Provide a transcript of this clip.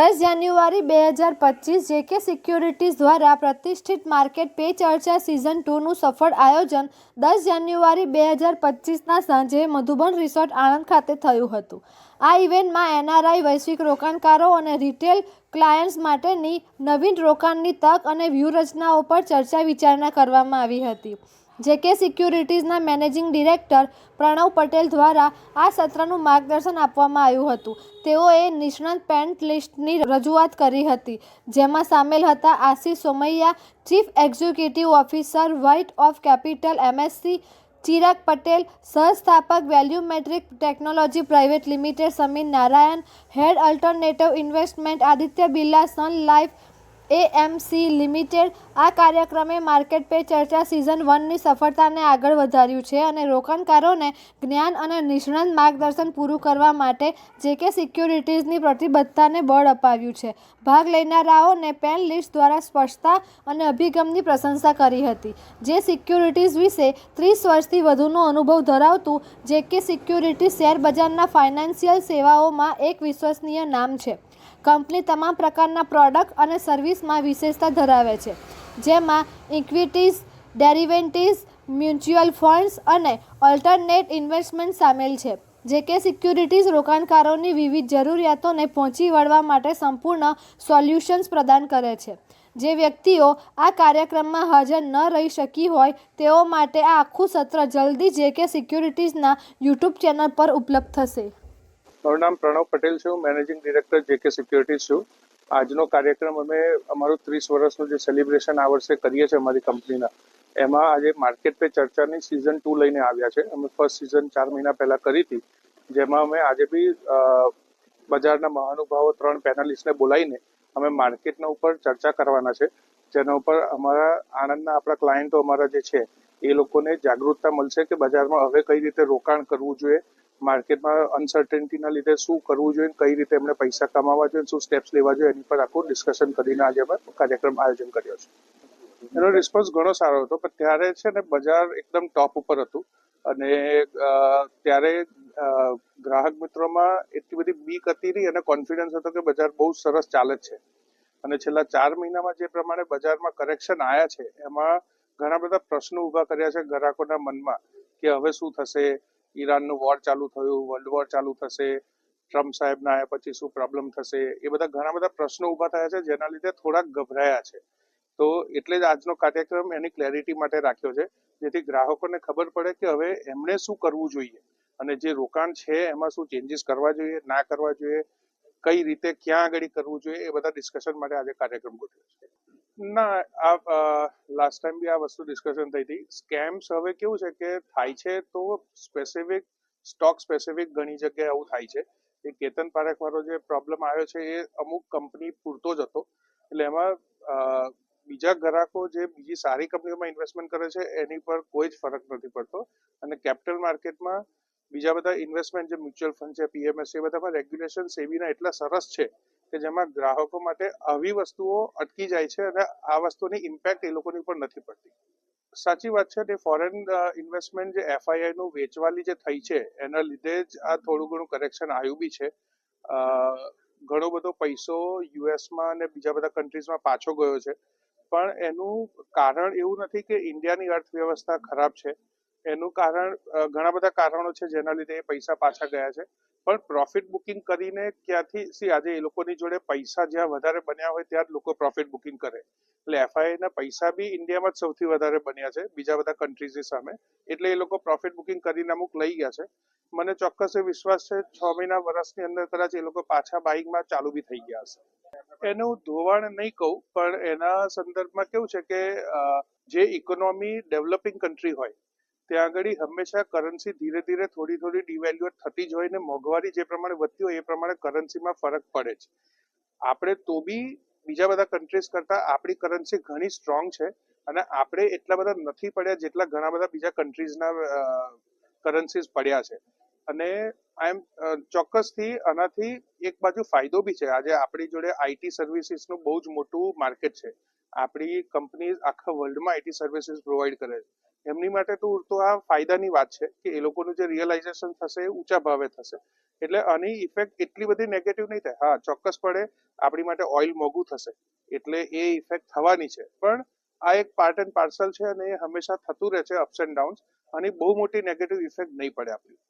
દસ જાન્યુઆરી બે હજાર પચીસ જેકે સિક્યુરિટીઝ દ્વારા પ્રતિષ્ઠિત માર્કેટ પે ચર્ચા સિઝન ટુનું સફળ આયોજન દસ જાન્યુઆરી બે હજાર પચીસના સાંજે મધુબન રિસોર્ટ આણંદ ખાતે થયું હતું. આ ઇવેન્ટમાં એનઆરઆઈ, વૈશ્વિક રોકાણકારો અને રિટેલ ક્લાયન્ટ્સ માટેની નવીન રોકાણની તક અને વ્યૂહરચનાઓ પર ચર્ચા વિચારણા કરવામાં આવી હતી. જેકે સિક્યુરિટીઝના મેનેજિંગ ડિરેક્ટર પ્રણવ પટેલ દ્વારા આ સત્રનું માર્ગદર્શન આપવામાં આવ્યું હતું. તેઓએ નિષ્ણાત પેન્ટ લિસ્ટની રજૂઆત કરી હતી, જેમાં સામેલ હતા Ashish Somaiya, chief executive officer white oak capital MSC, Chirag Patel, સહસ્થાપક valuemetric technology private limited, Sameer Narayan, head alternative investment Aditya Birla, sun life AMC limited આ કાર્યક્રમે માર્કેટ પે ચર્ચા સિઝન વનની સફળતાને આગળ વધાર્યું છે અને રોકાણકારોને જ્ઞાન અને નિષ્ણાત માર્ગદર્શન પૂરું કરવા માટે જે કે સિક્યુરિટીઝની પ્રતિબદ્ધતાને બળ અપાવ્યું છે. ભાગ લેનારાઓને પેન લિસ્ટ દ્વારા સ્પષ્ટતા અને અભિગમની પ્રશંસા કરી હતી, જે સિક્યુરિટીઝ વિશે ત્રીસ વર્ષથી વધુનો અનુભવ ધરાવતું, જેકે સિક્યુરિટીઝ શેર બજારના ફાઇનાન્સિયલ સેવાઓમાં એક વિશ્વસનીય નામ છે. કંપની તમામ પ્રકારના પ્રોડક્ટ અને સર્વિસમાં વિશેષતા ધરાવે છે, જેમાં ઇક્વિટીઝ ડેરિવેન્ટીઝ મ્યુચ્યુઅલ ફંડ્સ અને ઓલ્ટરનેટ ઇન્વેસ્ટમેન્ટ સામેલ છે, જે કે સિક્યુરિટીઝ રોકાણકારોની વિવિધ જરૂરિયાતોને પહોંચી વળવા માટે સંપૂર્ણ સોલ્યુશન્સ પ્રદાન કરે છે. જે વ્યક્તિઓ આ કાર્યક્રમમાં હાજર ન રહી શકી હોય, તેઓ માટે આ આખું સત્ર જલ્દી જે કે સિક્યુરિટીઝના યુટ્યુબ ચેનલ પર ઉપલબ્ધ થશે. મારું નામ પ્રણવ પટેલ છું મેનેજિંગ ડિરેક્ટર જેકે સિક્યુરિટીઝ છું. આજનો કાર્યક્રમ અમે અમારું ત્રીસ વર્ષનું જે સેલિબ્રેશન આ વર્ષે કરીએ છીએ અમારી કંપનીના એમાં આજે માર્કેટ પે ચર્ચાની સિઝન ટુ લઈને આવ્યા છે. અમે ફર્સ્ટ સિઝન ચાર મહિના પહેલાં કરી હતી, જેમાં અમે આજે બી બજારના મહાનુભાવો ત્રણ પેનલિસ્ટને બોલાવીને અમે માર્કેટના ઉપર ચર્ચા કરવાના છે. જેના ઉપર અમારા આણંદના આપણા ક્લાયન્ટો અમારા જે છે, એ લોકોને જાગૃતતા મળશે કે બજારમાં હવે કઈ રીતે રોકાણ કરવું જોઈએ માર્કેટમાં અનસર્ટેનિટીના લીધે શું કરવું જોઈએ કઈ રીતે એમને પૈસા કમાવા જોઈએ શું સ્ટેપ્સ લેવા જોઈએ એની પર આખું ડિસ્કશન કરીને આજે અમે કાર્યક્રમ આયોજન કર્યો છે. એનો રિસ્પોન્સ ઘણો સારો હતો, પણ ત્યારે છે ને બજાર એકદમ ટોપ ઉપર હતું અને ત્યારે ગ્રાહક મિત્રોમાં એટલી બધી બીક હતી નહીં, અને કોન્ફિડન્સ હતો કે બજાર બહુ સરસ ચાલે છે. અને છેલ્લા ચાર મહિનામાં જે પ્રમાણે બજારમાં કરેક્શન આવ્યા છે, એમાં ઘણા બધા પ્રશ્નો ઊભા કર્યા છે ગ્રાહકોના મનમાં કે હવે શું થશે ઈરાનનું વોર ચાલુ થયું વર્લ્ડ વોર ચાલુ થશે ટ્રમ્પ સાહેબના આવ્યા પછી શું પ્રોબ્લેમ થશે, એ બધા ઘણા બધા પ્રશ્નો ઊભા થયા છે, જેના લીધે થોડાક ગભરાયા છે. તો એટલે જ આજનો કાર્યક્રમ એની ક્લેરિટી માટે રાખ્યો છે, જેથી ગ્રાહકોને ખબર પડે કે હવે એમણે શું કરવું જોઈએ. અને જે રોકાણ છે, એમાં શું ચેન્જીસ કરવા જોઈએ, ના કરવા જોઈએ, કઈ રીતે ક્યાં આગળ કરવું જોઈએ, એ બધા ડિસ્કશન માટે આજે કાર્યક્રમ ગોઠવ્યો છે. ના આ લાસ્ટ ટાઈમ બી આ વસ્તુ ડિસ્કશન થઈ હતી. સ્કેમ્સ હવે કેવું છે કે થાય છે તો સ્પેસિફિક સ્ટોક સ્પેસિફિક ઘણી જગ્યાએ આવું થાય છે. એ કેતન પારેખ વાળો જે પ્રોબ્લેમ આવ્યો છે એ અમુક કંપની પૂરતો જ હતો. એટલે એમાં બીજા ગ્રાહકો જે બીજી સારી કંપનીઓમાં ઇન્વેસ્ટમેન્ટ કરે છે એની પર કોઈ જ ફરક નથી પડતો. અને કેપિટલ માર્કેટમાં બીજા બધા ઇન્વેસ્ટમેન્ટ જે મ્યુચ્યુઅલ ફંડ છે પીએમએસ એ બધામાં રેગ્યુલેશન સેબીના એટલા સરસ છે કે જેમાં ગ્રાહકો માટે આવી વસ્તુઓ અટકી જાય છે અને આ વસ્તુની ઇમ્પેક્ટ એ લોકોની ઉપર નથી પડતી. સાચી વાત છે તે ફોરેન ઇન્વેસ્ટમેન્ટ જે એફઆઈઆઈ નું વેચવાલી જે થઈ છે, એના લીધે જ આ થોડું ઘણું કરેક્શન આવ્યું બી છે. ઘણો બધો પૈસો યુએસમાં અને બીજા બધા કન્ટ્રીઝમાં પાછો ગયો છે. પણ એનું કારણ એવું નથી કે ઇન્ડિયાની અર્થવ્યવસ્થા ખરાબ છે. એનું કારણ ઘણા બધા કારણો છે જેના લીધે એ પૈસા પાછા ગયા છે. પણ પ્રોફિટ બુકિંગ કરીને ક્યાંથી, સી આજે એ લોકોની જોડે પૈસા જ્યાં વધારે બન્યા હોય ત્યાં જ લોકો પ્રોફિટ બુકિંગ કરે. એટલે એફઆઈ ના પૈસા બી ઇન્ડિયામાં જ સૌથી વધારે બન્યા છે, બીજા બધા કન્ટ્રીઝની સામે. એટલે એ લોકો પ્રોફિટ બુકિંગ કરીને અમુક લઈ ગયા છે. મને ચોક્કસ એ વિશ્વાસ છે, છ મહિના વર્ષની અંદર કદાચ એ લોકો પાછા બાઇકમાં ચાલુ બી થઈ ગયા હશે. એનું ધોવાણ નહીં કહું, પણ એના સંદર્ભમાં કેવું છે કે જે ઇકોનોમી ડેવલપિંગ કન્ટ્રી હોય ત્યાં આગળ હંમેશા કરન્સી ધીરે ધીરે થોડી થોડી ડિવેલ્યુએટ થતી જ હોય ને મોંઘવારી જે પ્રમાણે વધતી હોય એ પ્રમાણે કરન્સીમાં ફરક પડે છે. આપણે તો બી બીજા બધા કન્ટ્રીઝ કરતા આપણી કરન્સી ઘણી સ્ટ્રોંગ છે અને આપણે એટલા બધા નથી પડ્યા જેટલા ઘણા બધા બીજા કન્ટ્રીઝના કરન્સીઝ પડ્યા છે. અને આઈ એમ ચોક્કસથી આનાથી એક બાજુ ફાયદો બી છે. આજે આપણી જોડે આઈટી સર્વિસીસનું બહુ જ મોટું માર્કેટ છે. આપણી કંપની આખા વર્લ્ડમાં આઈટી સર્વિસીસ પ્રોવાઈડ કરે છે. એમની માટે તો તો આ ફાયદાની વાત છે કે એ લોકોનું જે રિયલાઇઝેશન થશે એ ઊંચા ભાવે થશે. એટલે આની ઇફેક્ટ એટલી બધી નેગેટિવ નહીં થાય. હા, ચોક્કસપણે આપણી માટે ઓઇલ મોંઘું થશે. એટલે એ ઇફેક્ટ થવાની છે. પણ આ એક પાર્ટ એન્ડ પાર્સલ છે અને એ હંમેશા થતું રહે છે અપ્સ એન્ડ ડાઉન્સ અને બહુ મોટી નેગેટિવ ઇફેક્ટ નહીં પડે આપણી